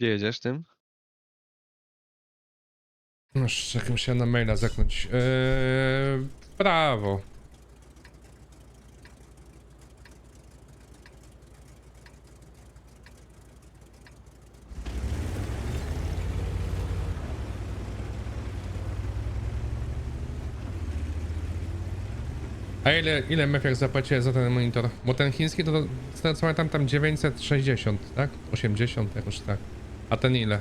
Gdzie jedziesz tym? No, musiałem na maila zaknąć. Eee, prawo. A ile, ile mefiak zapłaciłeś za ten monitor? Bo ten chiński to, z tego co tam 960, tak? 80 jakoś tak. A ten ile?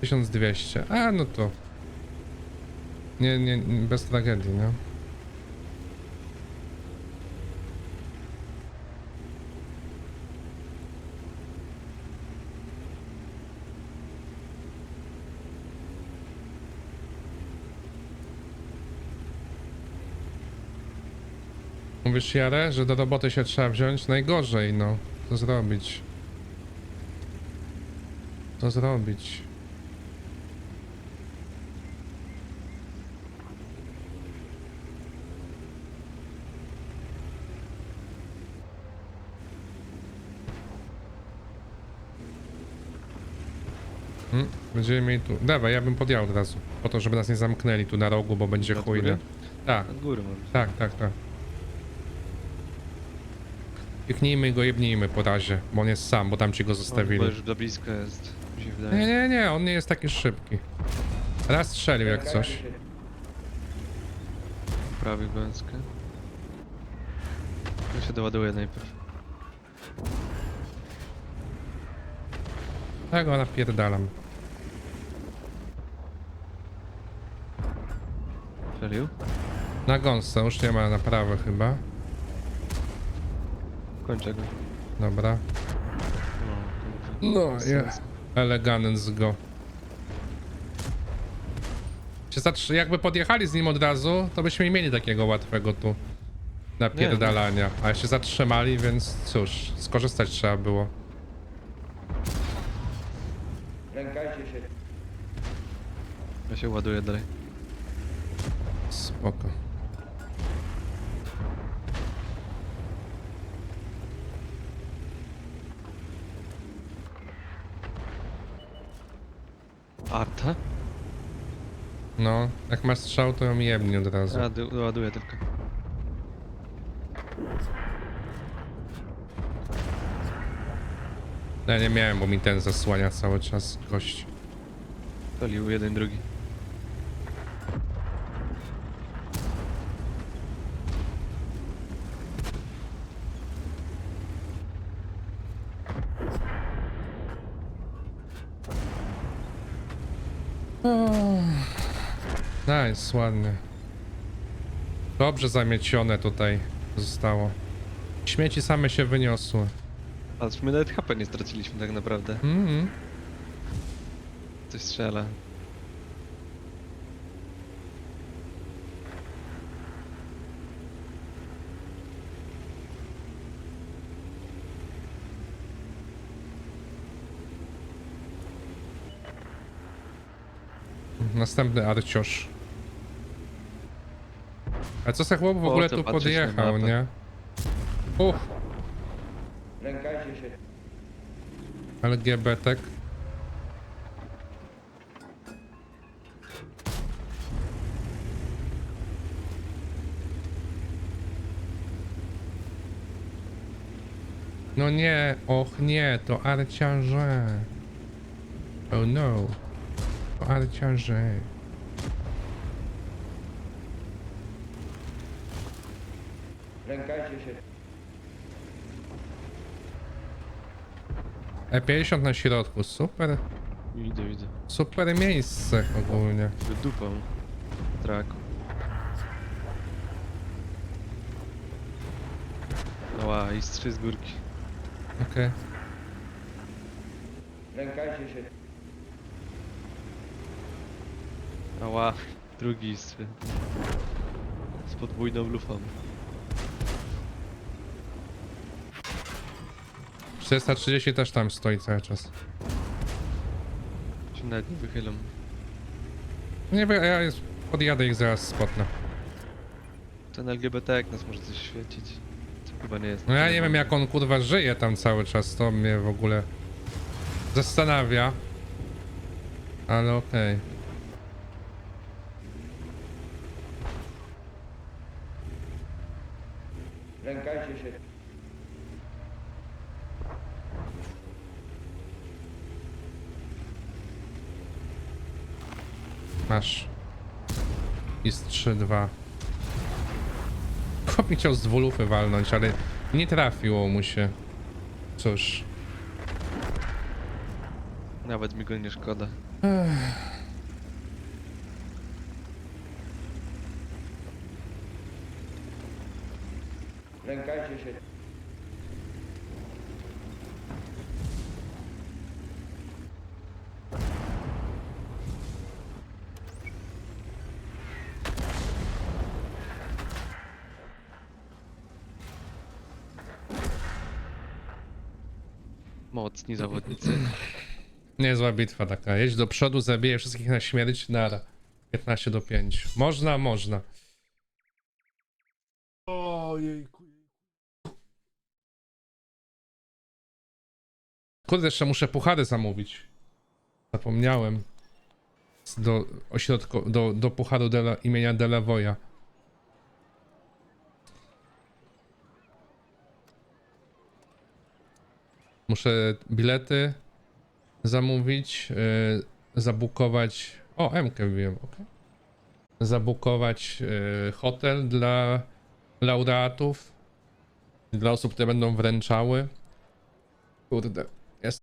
1200. A no to. Nie, nie, bez tragedii, no. Mówisz Jarę, że do roboty się trzeba wziąć? Najgorzej, no. Co zrobić? Co zrobić? Hmm, Będziemy mieli tu. Dawaj, ja bym podjęł od razu. Po to, żeby nas nie zamknęli tu na rogu, bo będzie Od chuj, góry? Tak, Od góry mam. tak, tak, tak. Piknijmy go, jebnijmy po razie, bo on jest sam, bo tam ci go Bo zostawili. już za blisko jest. Się Nie, wydaje. nie, nie, on nie jest taki szybki. Raz strzelił jak coś. Prawie gąskę. Ja się doładuję najpierw. Tak go napierdalam. Strzelił? Na gąsce, już nie ma naprawy chyba. Kończę go. Dobra. No, No, bez ja. Elegant go. Się zatrzy- Jakby podjechali z nim od razu, to byśmy nie mieli takiego łatwego tu napierdalania. A się zatrzymali, więc cóż, skorzystać trzeba było. Lękajcie się. Ja się ładuję dalej. Spoko. Arta? No, jak masz strzał, to ją jebnie od razu. Ja do- doładuję tylko. Ja nie miałem, bo mi ten zasłania cały czas gość. Strzelił jeden, drugi. Nice, ładnie. Dobrze zamiecione tutaj zostało. Śmieci same się wyniosły. A w sumie nawet HP nie straciliśmy tak naprawdę. Mhm. Coś strzela. Następny arciosz. A co se chłop w ogóle co tu na podjechał, mapę? nie? Uff, Lękajcie się. LGBT. No nie, och nie, to arciarze. Oh no. To arciarze. Lękajcie się. E50 na środku, super. Widzę, widzę. Super miejsce ogólnie. Dupą. Traku. Ła, i z trzy z górki. Okej. Lękajcie się. Ała, drugi z, z podwójną lufą. 430 też tam stoi cały czas. Się nawet nie wychylam. Nie wiem, ja jest, podjadę ich zaraz spotnę. Ten LGBT jak nas może coś świecić. Co chyba nie jest. No ja nie wiem jak on kurwa żyje tam cały czas, to mnie w ogóle zastanawia. Ale okej. Lękajcie się. Masz. Jest 3-2. Chłop mi chciał z dwulufy walnąć, ale nie trafiło mu się. Cóż. Nawet mi go nie szkoda. Lękajcie się. Mocni zawodnicy. Niezła bitwa taka. Jedź do przodu, zabije wszystkich na śmierć, nara. 15 do 5. Można, można. Ojejku. Kurde, jeszcze muszę puchary zamówić. Zapomniałem. Do ośrodku, do, do pucharu Dela, imienia Delavoya. Muszę bilety zamówić, yy, zabukować. O, MK wiem, ok. Zabukować yy, hotel dla laureatów, dla osób, które będą wręczały. Kurde.